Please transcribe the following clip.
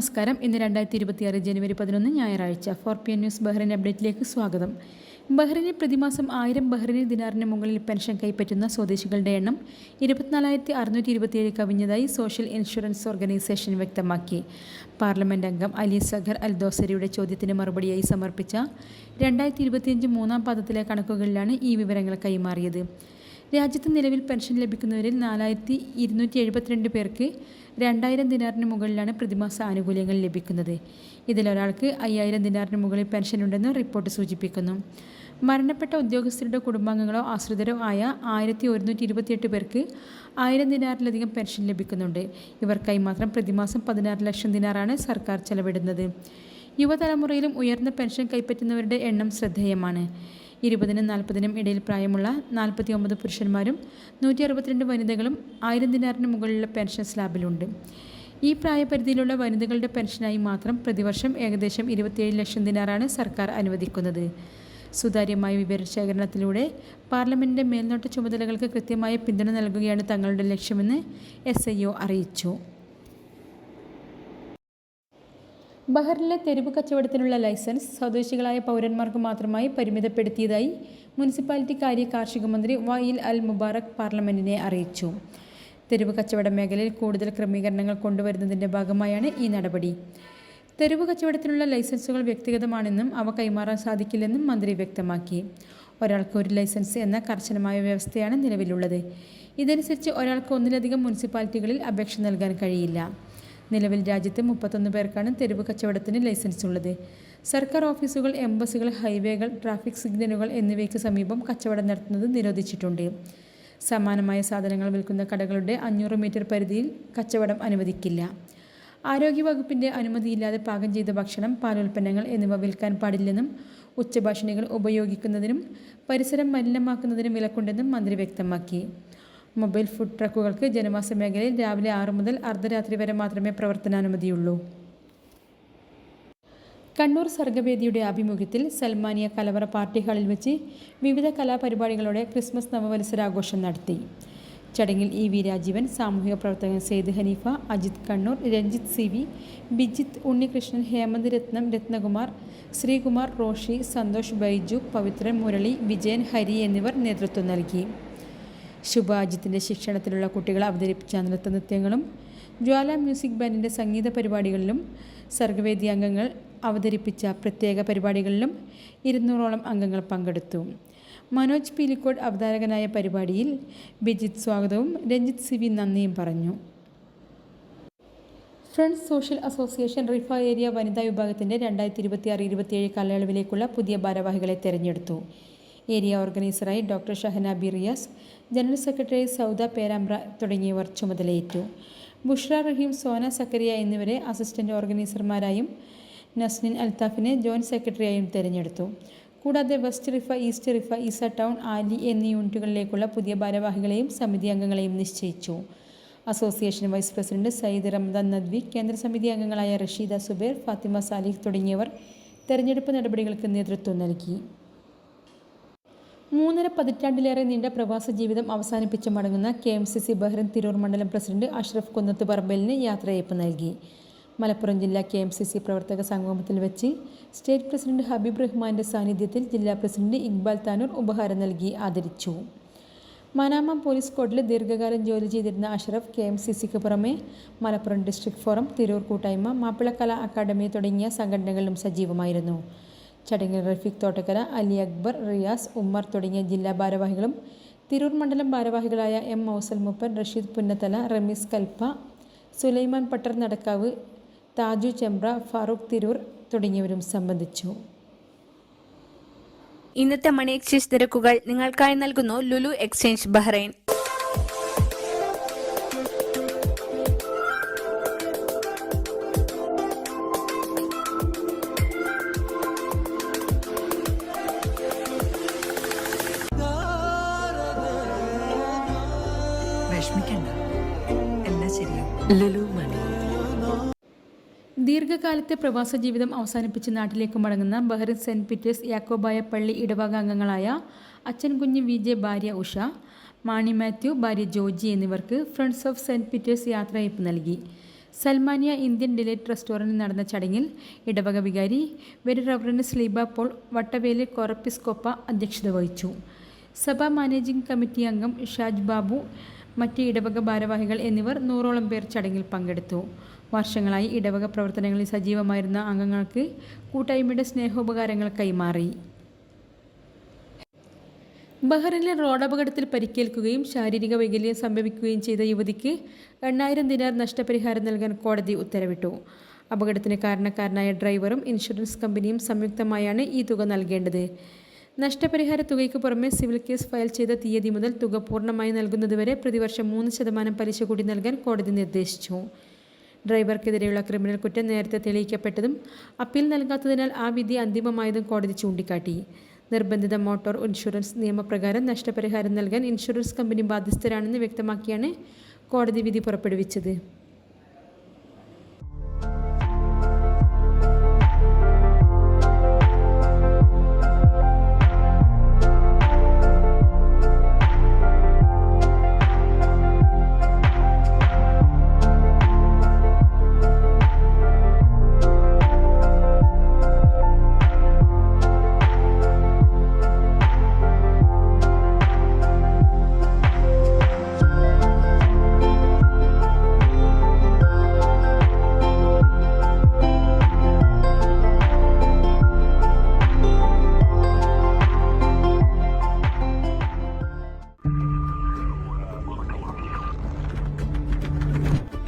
നമസ്കാരം. ഇന്ന് രണ്ടായിരത്തി ഇരുപത്തിയാറ് ജനുവരി പതിനൊന്ന് ഞായറാഴ്ച four P N news Bahrain അപ്ഡേറ്റിലേക്ക് സ്വാഗതം. ബഹ്റൈനിൽ പ്രതിമാസം ആയിരം ബഹ്റൈനി ദിനാറിന് മുകളിൽ പെൻഷൻ കൈപ്പറ്റുന്ന സ്വദേശികളുടെ എണ്ണം ഇരുപത്തിനാലായിരത്തി അറുന്നൂറ്റി ഇരുപത്തിയേഴ് കവിഞ്ഞതായി സോഷ്യൽ ഇൻഷുറൻസ് ഓർഗനൈസേഷൻ വ്യക്തമാക്കി. പാർലമെന്റ് അംഗം അലി സഖർ അൽ ദോസരിയുടെ ചോദ്യത്തിന് മറുപടിയായി സമർപ്പിച്ച രണ്ടായിരത്തി ഇരുപത്തിയഞ്ച് മൂന്നാം പാദത്തിലെ കണക്കുകളിലാണ് ഈ വിവരങ്ങൾ കൈമാറിയത്. രാജ്യത്ത് നിലവിൽ പെൻഷൻ ലഭിക്കുന്നവരിൽ നാലായിരത്തി ഇരുന്നൂറ്റി എഴുപത്തിരണ്ട് പേർക്ക് രണ്ടായിരം ദിനാറിന് മുകളിലാണ് പ്രതിമാസ ആനുകൂല്യങ്ങൾ ലഭിക്കുന്നത്. ഇതിലൊരാൾക്ക് അയ്യായിരം ദിനാറിന് മുകളിൽ പെൻഷനുണ്ടെന്ന് റിപ്പോർട്ട് സൂചിപ്പിക്കുന്നു. മരണപ്പെട്ട ഉദ്യോഗസ്ഥരുടെ കുടുംബാംഗങ്ങളോ ആശ്രിതരോ ആയ ആയിരത്തി ഒരുന്നൂറ്റി ഇരുപത്തിയെട്ട് പേർക്ക് ആയിരം ദിനാറിലധികം പെൻഷൻ ലഭിക്കുന്നുണ്ട്. ഇവർക്കായി മാത്രം പ്രതിമാസം പതിനാറ് ലക്ഷം ദിനാറാണ് സർക്കാർ ചെലവിടുന്നത്. യുവതലമുറയിലും ഉയർന്ന പെൻഷൻ കൈപ്പറ്റുന്നവരുടെ എണ്ണം ശ്രദ്ധേയമാണ്. ഇരുപതിനും നാൽപ്പതിനും ഇടയിൽ പ്രായമുള്ള നാൽപ്പത്തി ഒമ്പത് പുരുഷന്മാരും നൂറ്റി അറുപത്തിരണ്ട് വനിതകളും ആയിരം ദിനാറിന് മുകളിലുള്ള പെൻഷൻ സ്ലാബിലുണ്ട്. ഈ പ്രായപരിധിയിലുള്ള വനിതകളുടെ പെൻഷനായി മാത്രം പ്രതിവർഷം ഏകദേശം ഇരുപത്തിയേഴ് ലക്ഷം ദിനാറാണ് സർക്കാർ അനുവദിക്കുന്നത്. സുതാര്യമായ വിവരശേഖരണത്തിലൂടെ പാർലമെന്റിന്റെ മേൽനോട്ട ചുമതലകൾക്ക് കൃത്യമായ പിന്തുണ നൽകുകയാണ് തങ്ങളുടെ ലക്ഷ്യമെന്ന് എസ് അറിയിച്ചു. ബഹറിലെ തെരുവ് കച്ചവടത്തിനുള്ള ലൈസൻസ് സ്വദേശികളായ പൗരന്മാർക്ക് മാത്രമായി പരിമിതപ്പെടുത്തിയതായി മുനിസിപ്പാലിറ്റി കാര്യ കാർഷിക മന്ത്രി വൈൽ അൽ മുബാറക് പാർലമെന്റിനെ അറിയിച്ചു. തെരുവ് കച്ചവട മേഖലയിൽ കൂടുതൽ ക്രമീകരണങ്ങൾ കൊണ്ടുവരുന്നതിന്റെ ഭാഗമായാണ് ഈ നടപടി. തെരുവ് കച്ചവടത്തിനുള്ള ലൈസൻസുകൾ വ്യക്തിഗതമാണെന്നും അവ കൈമാറാൻ സാധിക്കില്ലെന്നും മന്ത്രി വ്യക്തമാക്കി. ഒരാൾക്ക് ഒരു ലൈസൻസ് എന്ന കർശനമായ വ്യവസ്ഥയാണ് നിലവിലുള്ളത്. ഇതനുസരിച്ച് ഒരാൾക്ക് ഒന്നിലധികം മുനിസിപ്പാലിറ്റികളിൽ അപേക്ഷ നൽകാൻ കഴിയില്ല. നിലവിൽ രാജ്യത്തെ മുപ്പത്തൊന്ന് പേർക്കാണ് തെരുവ് കച്ചവടത്തിന് ലൈസൻസ് ഉള്ളത്. സർക്കാർ ഓഫീസുകൾ എംബസികൾ ഹൈവേകൾ ട്രാഫിക് സിഗ്നലുകൾ എന്നിവയ്ക്ക് സമീപം കച്ചവടം നടത്തുന്നത് നിരോധിച്ചിട്ടുണ്ട്. സമാനമായ സാധനങ്ങൾ വിൽക്കുന്ന കടകളുടെ അഞ്ഞൂറ് മീറ്റർ പരിധിയിൽ കച്ചവടം അനുവദിക്കില്ല. ആരോഗ്യവകുപ്പിന്റെ അനുമതിയില്ലാതെ പാകം ചെയ്ത ഭക്ഷണം പാലുൽപ്പന്നങ്ങൾ എന്നിവ വിൽക്കാൻ പാടില്ലെന്നും ഉച്ചഭാഷണികൾ ഉപയോഗിക്കുന്നതിനും പരിസരം മലിനമാക്കുന്നതിനും വിലക്കുണ്ടെന്നും മന്ത്രി വ്യക്തമാക്കി. മൊബൈൽ ഫുഡ് ട്രക്കുകൾക്ക് ജനവാസ മേഖലയിൽ രാവിലെ ആറ് മുതൽ അർദ്ധരാത്രി വരെ മാത്രമേ പ്രവർത്തനാനുമതിയുള്ളൂ. കണ്ണൂർ സർഗവേദിയുടെ ആഭിമുഖ്യത്തിൽ സൽമാനിയ കലവറ പാർട്ടി ഹാളിൽ വെച്ച് വിവിധ കലാപരിപാടികളോടെ ക്രിസ്മസ് നവവത്സരാഘോഷം നടത്തി. ചടങ്ങിൽ ഇ വി രാജീവൻ സാമൂഹിക പ്രവർത്തകൻ സെയ്ദ് ഹനീഫ അജിത് കണ്ണൂർ രഞ്ജിത്ത് സി വി ബിജിത്ത് ഉണ്ണികൃഷ്ണൻ ഹേമന്ത് രത്നം രത്നകുമാർ ശ്രീകുമാർ റോഷി സന്തോഷ് ബൈജു പവിത്രൻ മുരളി വിജയൻ ഹരി എന്നിവർ നേതൃത്വം നൽകി. ശുഭാജിത്തിന്റെ ശിക്ഷണത്തിലുള്ള കുട്ടികൾ അവതരിപ്പിച്ച നൃത്തനൃത്യങ്ങളും ജ്വാല മ്യൂസിക് ബാൻഡിന്റെ സംഗീത പരിപാടികളിലും സർഗവേദി അംഗങ്ങൾ അവതരിപ്പിച്ച പ്രത്യേക പരിപാടികളിലും ഇരുന്നൂറോളം അംഗങ്ങൾ പങ്കെടുത്തു. മനോജ് പീലിക്കോട് അവതാരകനായ പരിപാടിയിൽ ബിജിത് സ്വാഗതവും രഞ്ജിത്ത് സി നന്ദിയും പറഞ്ഞു. Friends social association Riffa area വനിതാ വിഭാഗത്തിന്റെ രണ്ടായിരത്തി ഇരുപത്തിയാറ് ഇരുപത്തിയേഴ് കാലയളവിലേക്കുള്ള പുതിയ ഭാരവാഹികളെ തെരഞ്ഞെടുത്തു. Area ഓർഗനൈസറായി doctor Shahana Biriyas general secretary Sauda Perambra തുടങ്ങിയവർ ചുമതലയേറ്റു. ബുഷ്ര റഹീം സോന സക്കരിയ എന്നിവരെ അസിസ്റ്റന്റ് ഓർഗനൈസർമാരായും നസ്നിൻ അൽത്താഫിനെ ജോയിന്റ് സെക്രട്ടറിയായും തിരഞ്ഞെടുത്തു. കൂടാതെ West Riffa East Riffa Isa Town Aali എന്നീ യൂണിറ്റുകളിലേക്കുള്ള പുതിയ ഭാരവാഹികളെയും സമിതി അംഗങ്ങളെയും നിശ്ചയിച്ചു. Association vice president Sayyid Ramdan Nadwi കേന്ദ്ര സമിതി അംഗങ്ങളായ റഷീദ സുബേർ ഫാത്തിമ സാലിഹ് തുടങ്ങിയവർ തെരഞ്ഞെടുപ്പ് നടപടികൾക്ക് നേതൃത്വം നൽകി. മൂന്നര പതിറ്റാണ്ടിലേറെ നീണ്ട പ്രവാസ ജീവിതം അവസാനിപ്പിച്ച് മടങ്ങുന്ന K M C C Bahrain Tirur മണ്ഡലം പ്രസിഡന്റ് അഷ്റഫ് കുന്നത്ത് പറമ്പലിന് യാത്രയയപ്പ് നൽകി. മലപ്പുറം ജില്ലാ കെ എം സി സി പ്രവർത്തക സംഗമത്തിൽ വെച്ച് സ്റ്റേറ്റ് പ്രസിഡന്റ് ഹബീബ് റഹ്മാന്റെ സാന്നിധ്യത്തിൽ ജില്ലാ പ്രസിഡന്റ് ഇക്ബാൽ താനൂർ ഉപഹാരം നൽകി ആദരിച്ചു. മനാമ പോലീസ് കോഡിൽ ദീർഘകാലം ജോലി ചെയ്തിരുന്ന അഷ്റഫ് കെ എം സി സിക്ക് പുറമെ മലപ്പുറം ഡിസ്ട്രിക്ട് ഫോറം തിരൂർ കൂട്ടായ്മ മാപ്പിളക്കല അക്കാദമി തുടങ്ങിയ സംഘടനകളിലും സജീവമായിരുന്നു. ചടങ്ങിൽ റഫീഖ് തോട്ടക്കര അലി അക്ബർ റിയാസ് ഉമ്മർ തുടങ്ങിയ ജില്ലാ ഭാരവാഹികളും തിരൂർ മണ്ഡലം ഭാരവാഹികളായ എം മൗസൽ മുപ്പൻ റഷീദ് പുന്നത്തല റമീസ് കൽപ്പ സുലൈമാൻ പട്ടർ നടക്കാവ് താജു ചെമ്പ്ര ഫാറൂഖ് തിരൂർ തുടങ്ങിയവരും സംബന്ധിച്ചു. ഇന്നത്തെ മണി എക്സ്ചേഞ്ച് നിരക്കുകൾ നിങ്ങൾക്കായി നൽകുന്നു ലുലു എക്സ്ചേഞ്ച് ബഹ്റൈൻ. ദീർഘകാലത്തെ പ്രവാസ ജീവിതം അവസാനിപ്പിച്ച് നാട്ടിലേക്ക് മടങ്ങുന്ന ബഹ്റിൻ സെന്റ് പീറ്റേഴ്സ് യാക്കോബായ പള്ളി ഇടവക അംഗങ്ങളായ അച്ഛൻ കുഞ്ഞ് വി ജെ ഭാര്യ ഉഷ മാണി മാത്യു ഭാര്യ ജോജി എന്നിവർക്ക് ഫ്രണ്ട്സ് ഓഫ് സെന്റ് പീറ്റേഴ്സ് യാത്രയയപ്പ് നൽകി. സൽമാനിയ ഇന്ത്യൻ ഡിലൈറ്റ് റെസ്റ്റോറന്റിൽ നടന്ന ചടങ്ങിൽ ഇടവക വികാരി very reverend Sleeba Paul Vattaveli കൊറപ്പിസ്കോപ്പ അധ്യക്ഷത വഹിച്ചു. സഭാ മാനേജിംഗ് കമ്മിറ്റി അംഗം ഷാജ് ബാബു മറ്റ് ഇടവക ഭാരവാഹികൾ എന്നിവർ നൂറോളം പേർ ചടങ്ങിൽ പങ്കെടുത്തു. വർഷങ്ങളായി ഇടവക പ്രവർത്തനങ്ങളിൽ സജീവമായിരുന്ന അംഗങ്ങൾക്ക് കൂട്ടായ്മയുടെ സ്നേഹോപകാരങ്ങൾ കൈമാറി. ബഹ്റിനിൽ റോഡപകടത്തിൽ പരിക്കേൽക്കുകയും ശാരീരിക വൈകല്യം സംഭവിക്കുകയും ചെയ്ത യുവതിക്ക് എണ്ണായിരം ദിനാർ നഷ്ടപരിഹാരം നൽകാൻ കോടതി ഉത്തരവിട്ടു. അപകടത്തിന് കാരണക്കാരനായ ഡ്രൈവറും ഇൻഷുറൻസ് കമ്പനിയും സംയുക്തമായാണ് ഈ തുക നൽകേണ്ടത്. നഷ്ടപരിഹാര തുകയ്ക്ക് പുറമെ സിവിൽ കേസ് ഫയൽ ചെയ്ത തീയതി മുതൽ തുക പൂർണമായി നൽകുന്നതുവരെ പ്രതിവർഷം മൂന്ന് ശതമാനം പലിശ കൂടി നൽകാൻ കോടതി നിർദ്ദേശിച്ചു. ഡ്രൈവർക്കെതിരെയുള്ള ക്രിമിനൽ കുറ്റം നേരത്തെ തെളിയിക്കപ്പെട്ടതും അപ്പീൽ നൽകാത്തതിനാൽ ആ വിധി അന്തിമമായതും കോടതി ചൂണ്ടിക്കാട്ടി. നിർബന്ധിത മോട്ടോർ ഇൻഷുറൻസ് നിയമപ്രകാരം നഷ്ടപരിഹാരം നൽകാൻ ഇൻഷുറൻസ് കമ്പനി ബാധ്യസ്ഥരാണെന്ന് വ്യക്തമാക്കിയാണ് കോടതി വിധി പുറപ്പെടുവിച്ചത്.